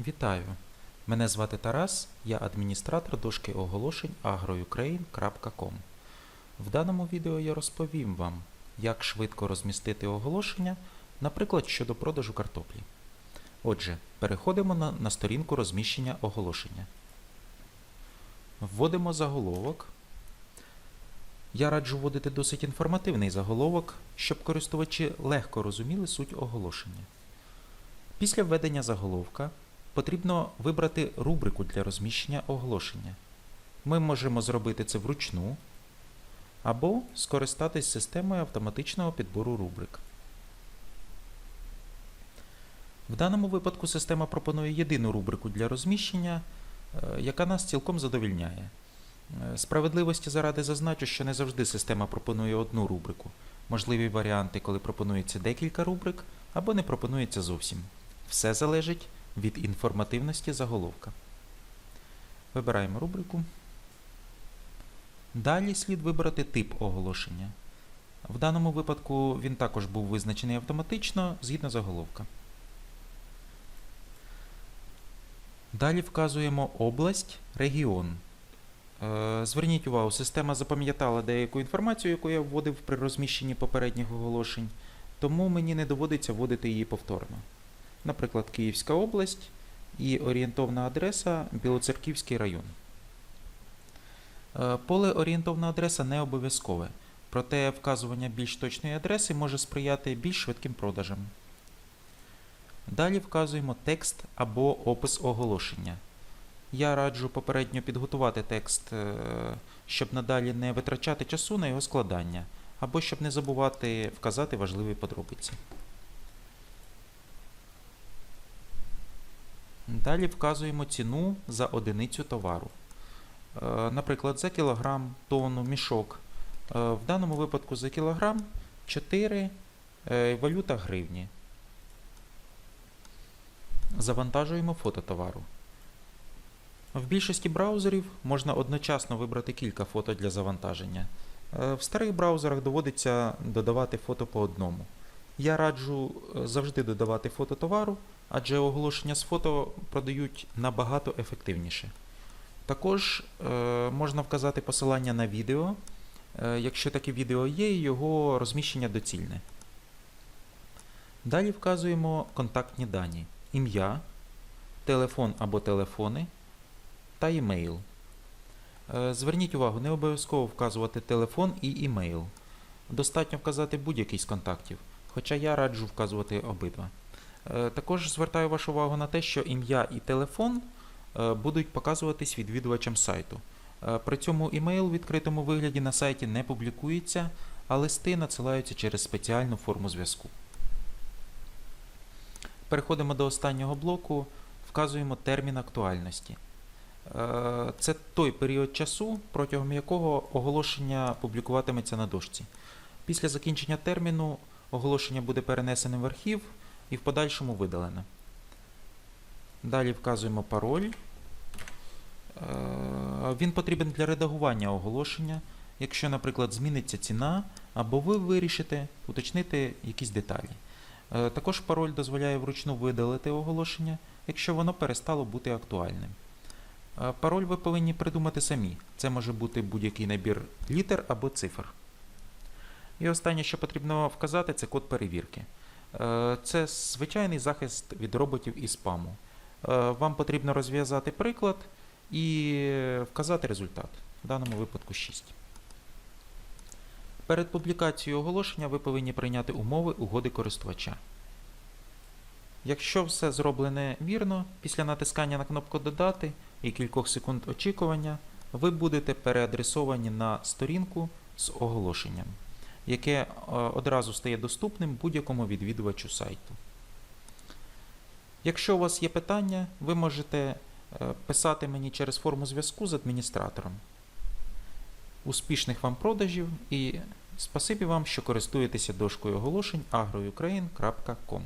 Вітаю! Мене звати Тарас, я адміністратор дошки оголошень agroukraine.com. В даному відео я розповім вам, як швидко розмістити оголошення, наприклад, щодо продажу картоплі. Отже, переходимо на, на сторінку розміщення оголошення. Вводимо заголовок. Я раджу вводити досить інформативний заголовок, щоб користувачі легко розуміли суть оголошення. Після введення заголовка потрібно вибрати рубрику для розміщення оголошення. Ми можемо зробити це вручну або скористатись системою автоматичного підбору рубрик. В даному випадку система пропонує єдину рубрику для розміщення, е, яка нас цілком задовільняє. Е, Справедливості заради зазначу, що не завжди система пропонує одну рубрику. Можливі варіанти, коли пропонується декілька рубрик, або не пропонується зовсім. Все залежить від інформативності заголовка. Вибираємо рубрику. Далі слід вибрати тип оголошення. В даному випадку він також був визначений автоматично згідно заголовка. Далі вказуємо область, регіон. Е, Зверніть увагу, система запам'ятала деяку інформацію, яку я вводив при розміщенні попередніх оголошень, тому мені не доводиться вводити її повторно. Наприклад, Київська область і орієнтовна адреса Білоцерківський район. Е, Поле орієнтовна адреса не обов'язкове, проте вказування більш точної адреси може сприяти більш швидким продажам. Далі вказуємо текст або опис оголошення. Я раджу попередньо підготувати текст, е, щоб надалі не витрачати часу на його складання, або щоб не забувати вказати важливі подробиці. Далі вказуємо ціну за одиницю товару. Е, Наприклад, за кілограм, тонну, мішок. Е, В даному випадку за кілограм 4 е, валюта гривні. Завантажуємо фото товару. В більшості браузерів можна одночасно вибрати кілька фото для завантаження. В старих браузерах доводиться додавати фото по одному. Я раджу завжди додавати фото товару, адже оголошення з фото продають набагато ефективніше. Також е, можна вказати посилання на відео, е, якщо таке відео є, його розміщення доцільне. Далі вказуємо контактні дані: ім'я, телефон або телефони та імейл. Е, Зверніть увагу, не обов'язково вказувати телефон і імейл. Достатньо вказати будь-який з контактів, хоча я раджу вказувати обидва. Е, Також звертаю вашу увагу на те, що ім'я і телефон е, будуть показуватись відвідувачам сайту. Е, При цьому імейл в відкритому вигляді на сайті не публікується, а листи надсилаються через спеціальну форму зв'язку. Переходимо до останнього блоку, вказуємо термін актуальності. Це той період часу, протягом якого оголошення публікуватиметься на дошці. Після закінчення терміну оголошення буде перенесене в архів і в подальшому видалене. Далі вказуємо пароль. Е, Він потрібен для редагування оголошення, якщо, наприклад, зміниться ціна, або ви вирішите уточнити якісь деталі. Е, Також пароль дозволяє вручну видалити оголошення, якщо воно перестало бути актуальним. Е, Пароль ви повинні придумати самі. Це може бути будь-який набір літер або цифр. І останнє, що потрібно вказати, це код перевірки. Е, Це звичайний захист від роботів і спаму. Е, Вам потрібно розв'язати приклад і вказати результат. В даному випадку 6. Перед публікацією оголошення ви повинні прийняти умови угоди користувача. Якщо все зроблене вірно, після натискання на кнопку Додати і кількох секунд очікування, ви будете переадресовані на сторінку з оголошенням, яке е, одразу стає доступним будь-якому відвідувачу сайту. Якщо у вас є питання, ви можете е, писати мені через форму зв'язку з адміністратором. Успішних вам продажів і спасибі вам, що користуєтеся дошкою оголошень agroуkraine.com